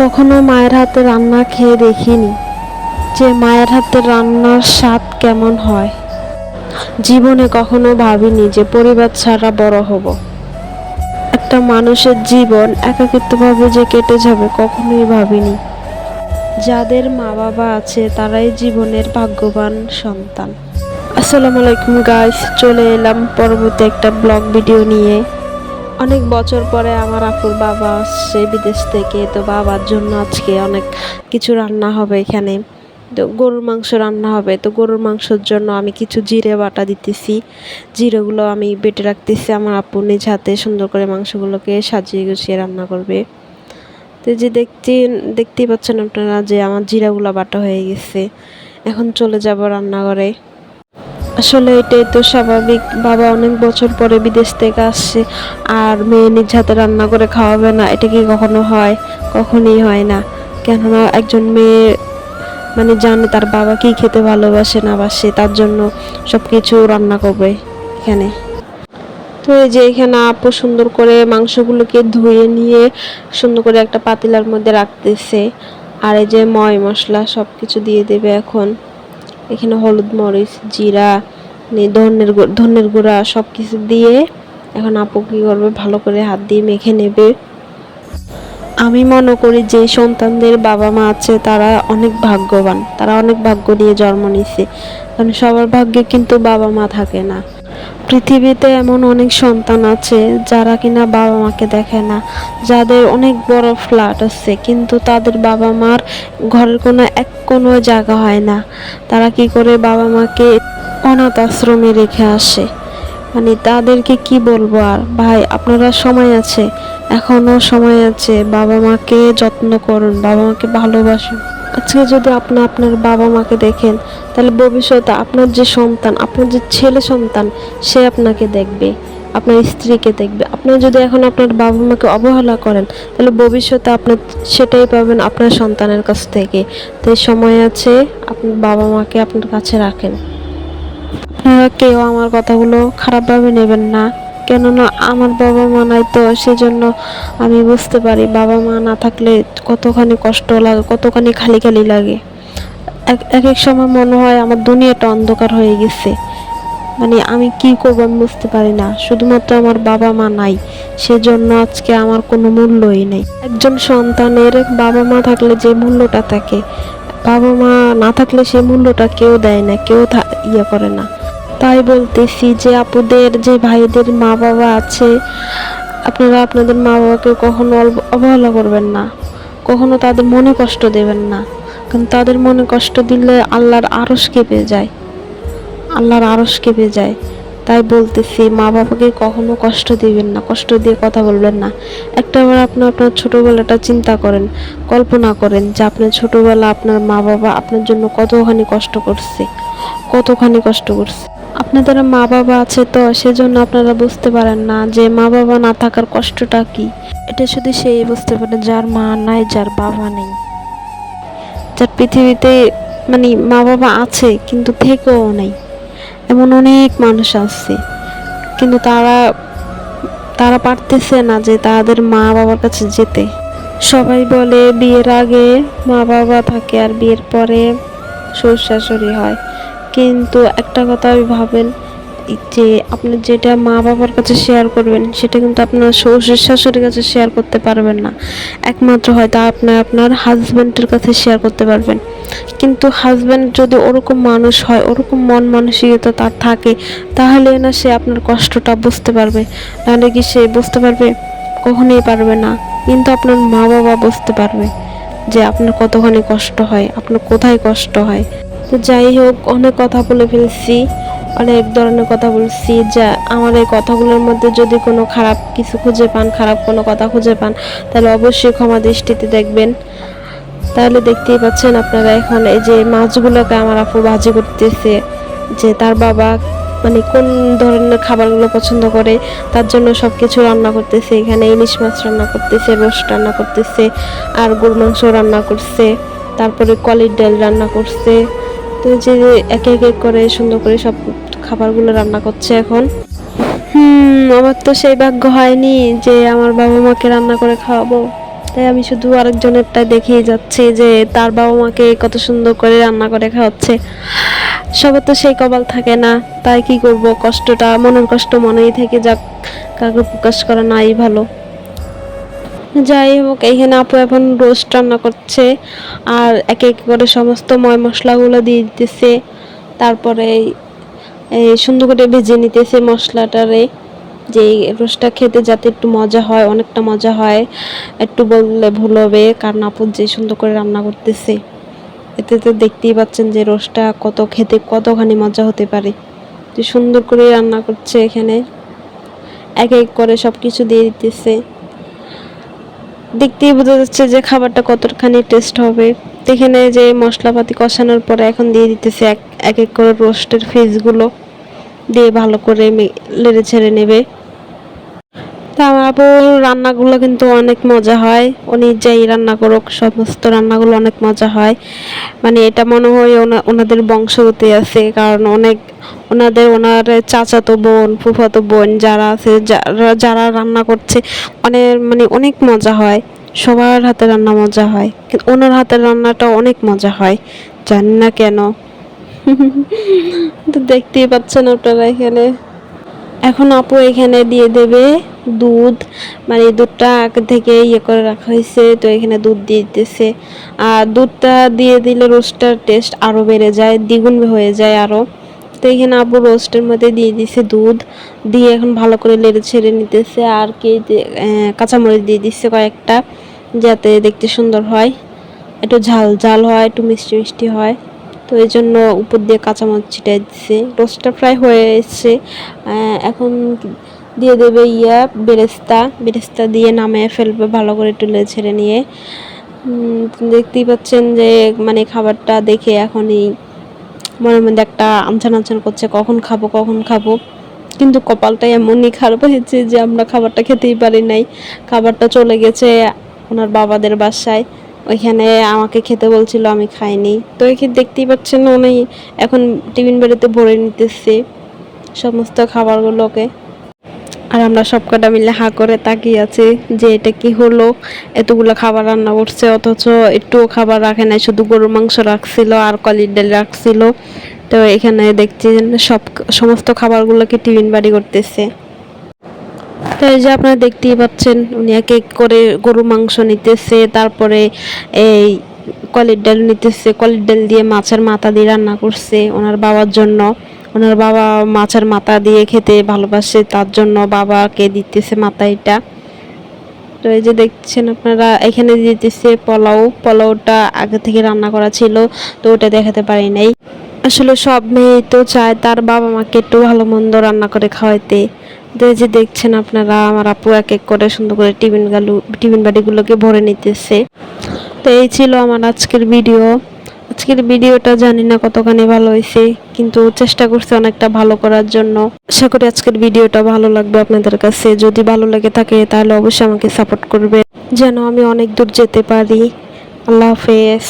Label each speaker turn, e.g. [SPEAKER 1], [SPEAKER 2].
[SPEAKER 1] কখনো মায়ের হাতে রান্না খেয়ে দেখিনি যে মায়ের হাতে রান্নার স্বাদ কেমন হয়। জীবনে কখনো ভাবিনি যে পরিবার ছাড়া বড় হব। একটা মানুষের জীবন একাকিত্বভাবে যে কেটে যাবে কখনোই ভাবিনি। যাদের মা বাবা আছে, তারাই জীবনের ভাগ্যবান সন্তান। আসসালামু আলাইকুম গাইস চলে এলাম পরবর্তী একটা ব্লগ ভিডিও নিয়ে। অনেক বছর পরে আমার আপুর বাবা আসছে বিদেশ থেকে, তো বাবার জন্য আজকে অনেক কিছু রান্না হবে এখানে। তো গরুর মাংস রান্না হবে, তো গরুর মাংসের জন্য আমি কিছু জিরে বাটা দিতেছি। জিরেগুলো আমি বেটে রাখতেছি আমার আপু নিজ হাতে, সুন্দর করে মাংসগুলোকে সাজিয়ে গুছিয়ে রান্না করবে। তো যে দেখতে, দেখতেই পাচ্ছেন আপনারা যে আমার জিরাগুলো বাটা হয়ে গেছে। এখন চলে যাব রান্নাঘরে। আসলে এটাই তো স্বাভাবিক। বাবা অনেক বছর পরে বিদেশ থেকে আসছে, আর মেয়ে নিজ হাতে রান্না করে খাওয়াবে না, এটা কি কখনো হয়? কখনই হয় না। কেননা একজন মেয়ে মানে জানে তার বাবা কি খেতে ভালোবাসে না বাসে, তার জন্য সব কিছু রান্না করবে এখানে। তো এই যে এখানে আপু সুন্দর করে মাংসগুলোকে ধুয়ে নিয়ে সুন্দর করে একটা পাতিলার মধ্যে রাখতেছে। আর এই যে ময় মশলা সব কিছু দিয়ে দেবে এখন। এখানে হলুদ, মরিচ, জিরা ধনের ধনের গুঁড়া সব কিছু দিয়ে এখন আপু কি করবে? ভালো করে হাত দিয়ে মেখে নেবে। আমি মনে করি যে সন্তানদের বাবা মা আছে, তারা অনেক ভাগ্যবান। তারা অনেক ভাগ্য দিয়ে জন্ম নিছে। কারণ সবার ভাগ্যে কিন্তু বাবা মা থাকে না। পৃথিবীতে এমন অনেক সন্তান আছে যারা কিনা বাবা মাকে দেখে না, যাদের অনেক বড় ফ্ল্যাট আছে, কিন্তু তাদের বাবা মার ঘরের কোনো এক কোনো জায়গা হয় না। তারা কি করে বাবা মাকে অনাথ আশ্রমে রেখে আসে? মানে তাদেরকে কি বলব আর? ভাই, আপনারা সময় আছে, এখনও সময় আছে বাবা মাকে যত্ন করুন বাবা মাকে ভালোবাসুন। আজকে যদি আপনি আপনার বাবা মাকে দেখেন, তাহলে ভবিষ্যতে আপনার যে সন্তান, আপনার যে ছেলে সন্তান, সে আপনাকে দেখবে, আপনার স্ত্রীকে দেখবে। আপনি যদি এখন আপনার বাবা মাকে অবহেলা করেন, তাহলে ভবিষ্যতে আপনার সেটাই পাবেন আপনার সন্তানের কাছ থেকে। তাই সময় আছে, আপনার বাবা মাকে আপনার কাছে রাখেন। আপনারা কেউ আমার কথাগুলো খারাপভাবে নেবেন না। কেননা আমার বাবা মা নাই তো, সেজন্য আমি বুঝতে পারি বাবা মা না থাকলে কতখানি কষ্ট লাগে কতখানি খালি খালি লাগে। এক এক সময় মনে হয় আমার দুনিয়াটা অন্ধকার হয়ে গেছে। মানে আমি কি করব আমি বুঝতে পারি না। শুধুমাত্র আমার বাবা মা নাই, সেজন্য আজকে আমার কোনো মূল্যই নেই। একজন সন্তানের বাবা মা থাকলে যে মূল্যটা থাকে, বাবা মা না থাকলে সে মূল্যটা কেউ দেয় না, কেউ ইয়ে করে না। তাই বলতেছি যে আপুদের, যে ভাইদের মা বাবা আছে, আপনারা আপনাদের মা বাবাকে কখনো অবহেলা করবেন না। কখনো তাদের মনে কষ্ট দেবেন না। কারণ তাদের মনে কষ্ট দিলে আল্লাহর আরস কেঁপে যায়। আল্লাহর আরস কেঁপে যায়। তাই বলতেছি মা বাবাকে কখনো কষ্ট দিবেন না, কষ্ট দিয়ে কথা বলবেন না। একটাবার আপনি আপনার ছোটোবেলাটা চিন্তা করেন, কল্পনা করেন যে আপনার ছোটোবেলা আপনার মা বাবা আপনার জন্য কতখানি কষ্ট করছে, কতখানি কষ্ট করছে। আপনাদের মা বাবা আছে তো, সেজন্য আপনারা বুঝতে পারেন না যে মা বাবা না থাকার কষ্টটা কি। এটা শুধু সেই বুঝতে পারে যার মা নাই, যার বাবা নেই। যার পৃথিবীতে মানে মা বাবা আছে, কিন্তু থেকেও নেই। এমন অনেক মানুষ আছে, কিন্তু তারা তারা পারতেছে না যে তাদের মা বাবার কাছে যেতে। সবাই বলে বিয়ের আগে মা বাবা থাকে আর বিয়ের পরে শ্বশুর শাশুড়ি হয়। কিন্তু একটা কথা ভাবেন যে আপনি যেটা মা বাবার কাছে শেয়ার করবেন, সেটা কিন্তু আপনার শ্বশুর শাশুড়ির কাছে শেয়ার করতে পারবেন না। একমাত্র হয়তো আপনি আপনার হাজব্যান্ডের কাছে শেয়ার করতে পারবেন। কিন্তু হাজব্যান্ড যদি ওরকম মানুষ হয়, ওরকম মন মানসিকতা তার থাকে, তাহলে না সে আপনার কষ্টটা বুঝতে পারবে। নাহলে কি সে বুঝতে পারবে? কখনোই পারবে না। কিন্তু আপনার মা বাবা বুঝতে পারবে যে আপনার কতখানি কষ্ট হয়, আপনার কোথায় কষ্ট হয়। তো যাই হোক, অনেক কথা বলে ফেলছি, অনেক ধরনের কথা বলছি। যা আমার এই কথাগুলোর মধ্যে যদি কোনো খারাপ কিছু খুঁজে পান, খারাপ কোনো কথা খুঁজে পান, তাহলে অবশ্যই ক্ষমা দৃষ্টিতে দেখবেন। তাহলে দেখতেই পাচ্ছেন আপনারা এখন এই যে মাছগুলোকে আমার আপু ভাজি করতেছে, যে তার বাবা মানে কোন ধরনের খাবারগুলো পছন্দ করে, তার জন্য সব কিছু রান্না করতেছে। এখানে ইলিশ মাছ রান্না করতেছে, রোস্ট রান্না করতেছে, আর গরু মাংস রান্না করছে, তারপরে কলির ডাল রান্না করছে। তো যে একে একে করে সুন্দর করে সব খাবারগুলো রান্না করছে এখন। হুম, আমার তো সেই ভাগ্য হয়নি যে আমার বাবা মাকে রান্না করে খাওয়াবো। তাই আমি শুধু আরেকজনেরটা দেখেই যাচ্ছি যে তার বাবা মাকে কত সুন্দর করে রান্না করে খাওয়াচ্ছে। সবার তো সেই কপাল থাকে না, তাই কি করব? কষ্টটা, মনের কষ্ট মনেই থেকে যাক, কাউকে প্রকাশ করা নাই ভালো। যাই হোক, এইখানে আপু এখন রোস্ট রান্না করছে আর এক এক করে সমস্ত ময় মশলাগুলো দিয়ে দিতেছে। তারপরে এই সুন্দর করে ভেজে নিতেছে মশলাটারে। যে রোস্টটা খেতে যাতে একটু মজা হয়, অনেকটা মজা হয়, একটু বললে ভুল হবে, কারণ আপু যে সুন্দর করে রান্না করতেছে। এতে তো দেখতেই পাচ্ছেন যে রোস্টটা কত খেতে কতখানি মজা হতে পারে। যে সুন্দর করে রান্না করছে এখানে। এক এক করে সব কিছু দিয়ে দিতেছে। দেখতেই বোঝা যাচ্ছে যে খাবারটা কতখানি টেস্ট হবে। এখানে যে মশলাপাতি কষানোর পরে এখন দিয়ে দিতেছে এক এক করে রোস্টের ফিসগুলো দিয়ে ভালো করে লেড়ে ছেড়ে নেবে। তা আমার আপুর রান্নাগুলো কিন্তু অনেক মজা হয়। উনি যাই রান্না করুক, সমস্ত রান্নাগুলো অনেক মজা হয়। মানে এটা মনে হয় ওনা- ওনাদের বংশগতি আছে, কারণ অনেক ওনাদের, ওনার চাচাতো বোন, ফুফাতো বোন যারা আছে যারা রান্না করছে অনেক মানে অনেক মজা হয়। সবার হাতে রান্না মজা হয়। কিন্তু ওনার হাতের রান্নাটা অনেক মজা হয়। জানি না কেন। তো দেখতেই পাচ্ছেন আপনারা এখানে। এখন আপু এখানে দিয়ে দেবে দুধ মানে দুধটা আগে থেকে ইয়ে করে রাখা হয়েছে, তো এখানে দুধ দিয়ে দিতেছে। আর দুধটা দিয়ে দিলে রোস্টার টেস্ট আরও বেড়ে যায়, দ্বিগুণ হয়ে যায় আরও তো এখানে আপু রোস্টের মধ্যে দিয়ে দিছে দুধ, দিয়ে এখন ভালো করে লেড়ে ছেড়ে নিতেছে। আর কি কাঁচামরিচ দিয়ে দিচ্ছে কয়েকটা, যাতে দেখতে সুন্দর হয়। একটু ঝাল ঝাল হয়, একটু মিষ্টি মিষ্টি হয়। তো এই জন্য উপর দিয়ে কাঁচামরিচ ছিটাই দিচ্ছে রোস্টটা ফ্রাই হয়ে এখন দিয়ে দেবে ইয়া বেরেস্তা বেরেস্তা দিয়ে নামিয়ে ফেলবে ভালো করে লেড়ে ছেড়ে নিয়ে। দেখতেই পাচ্ছেন যে মানে খাবারটা দেখে এখনই মনের মধ্যে একটা আনচান আনছান করছে, কখন খাব কখন খাব। কিন্তু কপালটা এমনই খারাপ হয়েছে যে, আমরা খাবারটা খেতেই পারি নাই। খাবারটা চলে গেছে ওনার বাবাদের বাসায়। ওইখানে আমাকে খেতে বলছিল, আমি খাইনি। তো এখানে দেখতেই পাচ্ছেন উনি এখন টিফিন বেড়েতে ভরে নিতেছে সমস্ত খাবারগুলোকে। আর আমরা সব কটা মিলে হা করে তাকিয়ে আছি যে এটা কি হলো? এতগুলো খাবার রান্না করছে, অথচ একটুও খাবার রাখে নাই, শুধু গরুর মাংস রাখছিল আর কলির ডাল রাখছিল। তো এখানে দেখছেন সব সমস্ত খাবারগুলোকে টিফিন বাড়ি করতেছে। তো এই যে আপনারা দেখতেই পাচ্ছেন, উনি এক এক করে গরু মাংস নিতেছে, তারপরে এই কলির ডাল নিতেছে। কলির ডাল দিয়ে মাছের মাথা দিয়ে রান্না করছে ওনার বাবার জন্য। ওনার বাবা মাছের মাথা দিয়ে খেতে ভালোবাসে, তার জন্য বাবাকে দিতেছে মাথা এটা। তো এই যে দেখছেন আপনারা, এখানে দিতেছে পোলাও। পোলাওটা আগে থেকে রান্না করা ছিল, তো ওটা দেখাতে পারি নাই। আসলে সব মেয়ে তো চায় তার বাবা মাকে একটু ভালো মন্দ রান্না করে খাওয়াইতে। তো এই যে দেখছেন আপনারা, আমার আপু এক এক করে সুন্দর করে টিফিন গালু টিফিন বাড়িগুলোকে ভরে নিতেছে। তো এই ছিল আমার আজকের ভিডিও। আজকের ভিডিওটা জানি না কতখানি ভালো হয়েছে, কিন্তু চেষ্টা করছে অনেকটা ভালো করার জন্য। আশা করি আজকের ভিডিওটা ভালো লাগবে আপনাদের কাছে। যদি ভালো লেগে থাকে, তাহলে অবশ্যই আমাকে সাপোর্ট করবে যেন আমি অনেক দূর যেতে পারি। আল্লাহ হাফেজ।